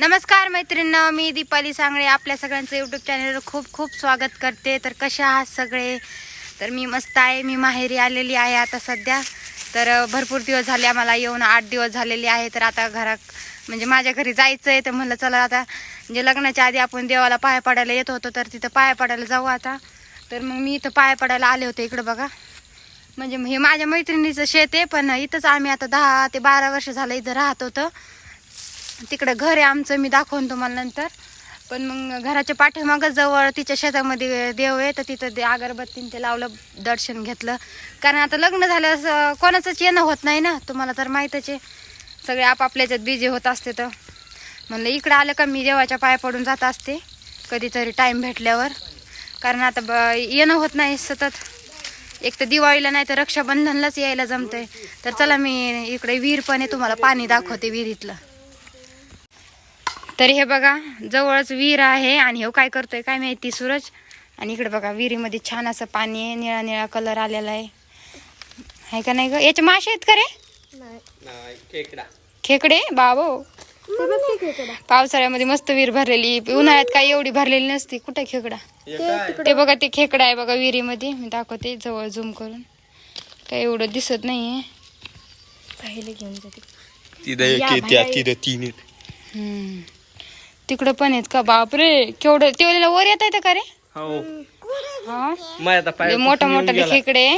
नमस्कार मैत्रिणं मी दीपाली सांगळे आपल्या सगळ्यांचं यूट्यूब चॅनलवर खूप खूप स्वागत करते. तर कसे आहात सगळे? तर मी मस्त आहे मी माहेरी आलेली आहे आता सध्या. तर भरपूर दिवस झाले आम्हाला येऊन आठ दिवस झालेले आहे. तर आता घरात म्हणजे माझ्या घरी जायचं आहे तर म्हणलं चला आता म्हणजे लग्नाच्या आधी आपण देवाला पाया पडायला येत होतो. तर तिथं पाया पडायला जाऊ आता. तर मग मी इथं पाया पडायला आले होते इकडं बघा. म्हणजे हे माझ्या मैत्रिणीचं शेत आहे पण इथंच आम्ही आता दहा ते बारा वर्ष झालं इथं राहत होतं. तिकडं घर आहे आमचं मी दाखवून तुम्हाला नंतर. पण मग घराच्या पाठीमागं जवळ तिच्या शेतामध्ये देव आहे तर तिथं ते अगरबत्तीन ते लावलं दर्शन घेतलं. कारण आता लग्न झालं असं कोणाचंच येणं होत नाही ना तुम्हाला तर माहीतच आहे. सगळे आपापल्याच्यात बिझी होत असते तर. म्हणलं इकडं आलं का मी देवाच्या पाया पडून जात असते कधीतरी टाईम भेटल्यावर. कारण आता ब येणं होत नाही सतत. एक तर दिवाळीला नाही तर रक्षाबंधनलाच यायला जमतंय. तर चला मी इकडे विहीर पण आहे तुम्हाला पाणी दाखवते विहिरीतलं. तर हे बघा जवळच विहीर आहे आणि हे काय करतोय काय माहिती सूरज? आणि इकडे बघा विहिरीमध्ये छान असं पाणी आहे निळा निळा कलर आलेला आहे. आहे का नाही ग? याचे मासे आहेत का रे? नाही खेकडा. खेकडे? बाबो. पावसाळ्यामध्ये मस्त विहीर भरलेली. उन्हाळ्यात काही एवढी भरलेली नसती. कुठे खेकडा? हे काय? ते बघा ते खेकडा आहे बघा विहिरीमध्ये. मी दाखवते जवळ झूम करून. काय एवढं दिसत नाहीये. पाहिलं घेऊन जाते तिथं तीन. तिकडं पण आहेत का? बापरे! केवढं तेवढ्याला वर येत आहे का रे? हो. हा? आता पाय मोठा मोठा खेकडे.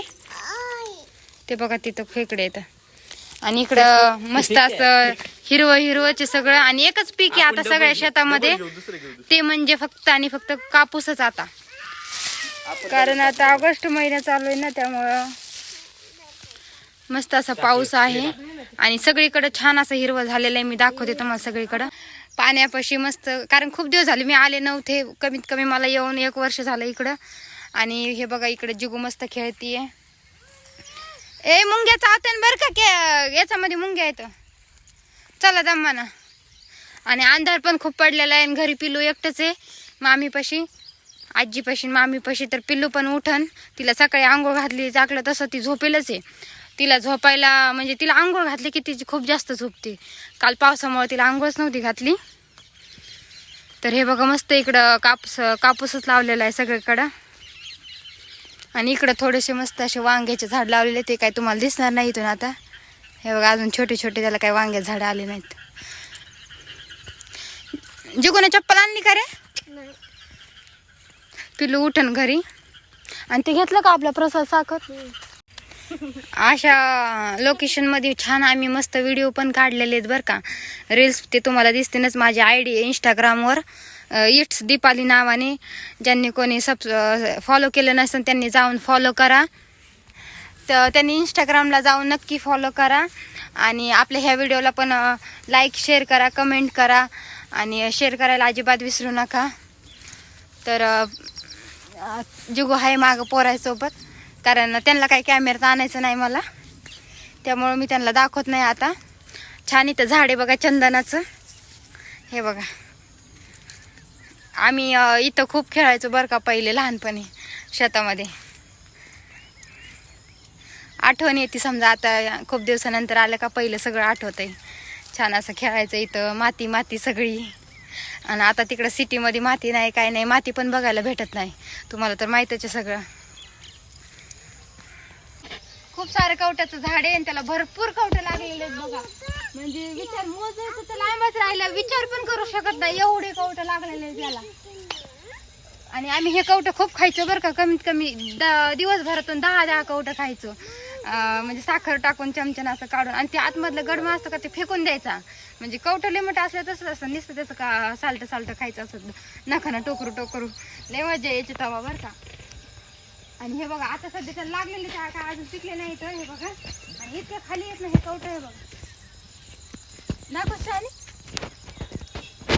ते बघा तिथं खेकडे येत आणि इकडं मस्त असं हिरवं हिरवंचे सगळं आणि एकच पीक आहे आता सगळ्या शेतामध्ये. ते म्हणजे फक्त आणि फक्त कापूसच आता. कारण आता ऑगस्ट महिना चालू आहे ना त्यामुळं मस्त असा पाऊस आहे. आणि सगळीकडे छान असं हिरवं झालेलं आहे. मी दाखवते तुम्हाला सगळीकडं. पाण्यापाशी मस्त कारण खूप दिवस झाले मी आले नव्हते. कमीत कमी मला येऊन एक वर्ष झालं इकडं. आणि हे बघा इकडं जिगू मस्त खेळतीये. ए मुंग्याचा आतन बरं का के याच्यामध्ये मुंग्या येतं चला दम्माना आणि अंधार पण खूप पडलेला आहे आणि घरी पिल्लू एकटंच आहे मामीपाशी. आजीपाशी मामीपाशी तर पिल्लू पण उठन. तिला सकाळी आंघोळ घातली टाकलं तसं ती झोपेलच आहे. तिला झोपायला म्हणजे तिला आंघोळ घातली की तिची खूप जास्त झोपते. काल पावसामुळे तिला आंघोळच नव्हती घातली. तर हे बघा मस्त इकडं कापूस कापूसच लावलेला आहे सगळीकडं. आणि इकडं थोडेसे मस्त असे वांग्याचे झाड लावलेले ते काय तुम्हाला दिसणार नाही इथून आता. हे बघा अजून छोटे छोटे त्याला काही वांग्याचे झाड आले नाहीत. जिगुने चप्पल आणली का रे? पिल्लू उठन घरी. आणि ते घेतलं का आपला प्रसाद साखर? अशा लोकेशनमध्ये छान आम्ही मस्त व्हिडिओ पण काढलेले आहेत बरं का. रील्स ते तुम्हाला दिसतीलच. माझी आय डी इंस्टाग्रामवर इट्स दीपाली नावाने. ज्यांनी कोणी सब फॉलो केलं नसेल त्यांनी जाऊन फॉलो करा. तर त्यांनी इंस्टाग्रामला जाऊन नक्की फॉलो करा. आणि आपल्या ह्या व्हिडिओला पण लाईक शेअर करा कमेंट करा. आणि शेअर करायला अजिबात विसरू नका. तर जुगो आहे मागं पोरायसोबत कारण त्यांना काही कॅमेऱ्यात आणायचं नाही मला. त्यामुळं मी त्यांना दाखवत नाही आता. छान इथं झाडे बघा चंदनाचं. हे बघा. आम्ही इथं खूप खेळायचो बरं का पहिले लहानपणी शेतामध्ये. आठवण येते समजा आता खूप दिवसानंतर आलं का पहिलं सगळं आठवतंय. छान असं खेळायचं इथं माती माती सगळी. आणि आता तिकडं सिटीमध्ये माती नाही काय नाही माती पण बघायला भेटत नाही. तुम्हाला तर माहीतच आहे सगळं. खूप सारं कवट्याचं झाड आहे आणि त्याला भरपूर कवट लागलेले आहेत बघा. म्हणजे विचार मोजायचं तर लांबच राहिला. विचार पण करू शकत नाही. एवढे कवट लागलेले आहेत त्याला आणि आम्ही हे कवटं खूप खायचो बरं का. कमीत कमी द- दिवसभरातून दहा दहा कवटं खायचो. म्हणजे साखर टाकून चमचन असं काढून. आणि ते आतमधलं गडमा असतं का ते फेकून द्यायचा. म्हणजे कवटं लिमट असलं तसंच असतं नुसतं त्याचं का सालटं सालटं खायचं असं. नखानं टोकरू टोकरू. लय मजा यायची तवा बरं का. आणि हे बघा आता सध्या त्याला लागलेले त्या काय अजून पिकले नाही तर हे बघा. आणि इतके खाली येत ना हे कवटं हे बघा. नको छान हे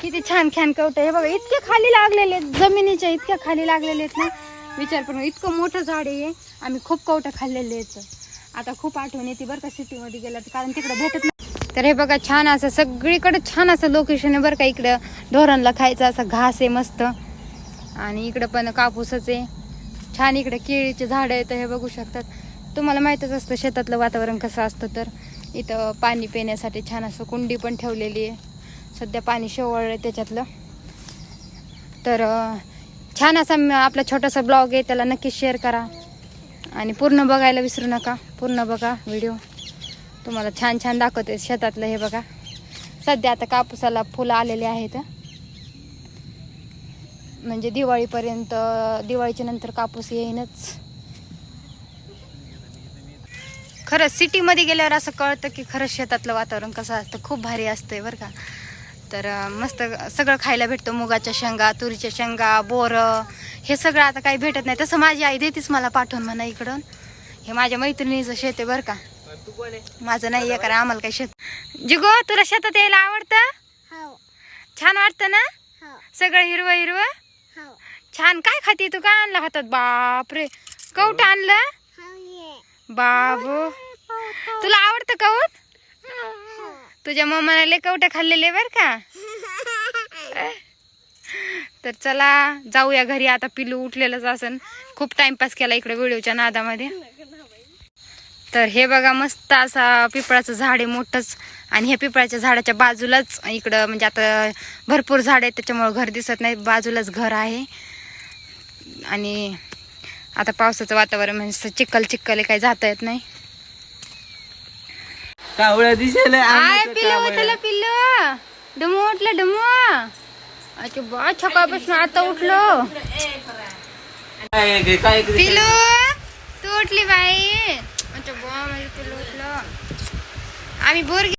किती छान छान कवट हे बघा इतके खाली लागलेले आहेत जमिनीच्या इतक्या खाली लागलेले आहेत ना. विचार करून इतकं मोठं झाड आहे आम्ही खूप कवटं खाल्लेले आहेत. आता खूप आठवण येते बरं का सिटीमध्ये गेलं तर कारण तिकडं भेटत नाही. तर हे बघा छान असं सगळीकडे छान असं लोकेशन आहे बरं का. इकडं ढोरांना खायचं असं घास आहे मस्त. आणि इकडं पण कापूसच आहे. छान इकडे केळीचे झाडं आहेत हे बघू शकतात. तुम्हाला माहीतच असतं शेतातलं वातावरण कसं असतं तर. इथं पाणी पिण्यासाठी छान असं कुंडी पण ठेवलेली आहे. सध्या पाणी शेवळ आहे त्याच्यातलं. तर छान असा आपला छोटासा ब्लॉग आहे त्याला नक्की शेअर करा. आणि पूर्ण बघायला विसरू नका. पूर्ण बघा व्हिडिओ. तुम्हाला छान छान दाखवते शेतातलं हे बघा. सध्या आता कापूसाला फुलं आलेले आहेत. म्हणजे दिवाळीपर्यंत दिवाळीच्या नंतर कापूस येईनच. खरंच सिटीमध्ये गेल्यावर असं कळतं की खरंच शेतातलं वातावरण कसं असतं खूप भारी असतंय बरं का. तर मस्त सगळं खायला भेटतं मुगाच्या शेंगा तुरीच्या शेंगा बोरं हे सगळं आता काही भेटत नाही. तसं माझी आई देतीच मला पाठवून म्हणा इकडून. हे माझ्या मैत्रिणीचं शेत आहे बरं का. माझं नाही आहे कारण आम्हाला काही शेत जिगो तुला शेतात यायला आवडतं? छान वाटतं ना? सगळं हिरवं हिरवं? छान काय खाती तू? काय आणला हातात? बापरे. कौट आणलं? बाबू. तुला आवडतं कौट तुझ्या मम्माला लय कवटे खाल्लेले बर का? तर चला जाऊया घरी. आता पिलू उठलेलंच असन. खूप टाइमपास केला इकडे व्हिडिओच्या नादामध्ये. तर हे बघा मस्त असा पिपळाचं झाड आहे मोठंच. आणि ह्या पिपळाच्या झाडाच्या बाजूलाच इकडं म्हणजे आता भरपूर झाड आहेत त्याच्यामुळं घर दिसत नाही. बाजूलाच घर आहे. आणि आता पावसाचं वातावरण म्हणजे चिक्कल आहे काही जाता येत नाही. कावळ्या दिसेल आय पिल्लू उठलं पिल्लू. डमू उठलं डमू. अच्छा बा सकाळपासून आता उठलो. काय काय पिलू तू उठली बाई. अच्छा बा माझं पिल्लू उठलं. आम्ही बोर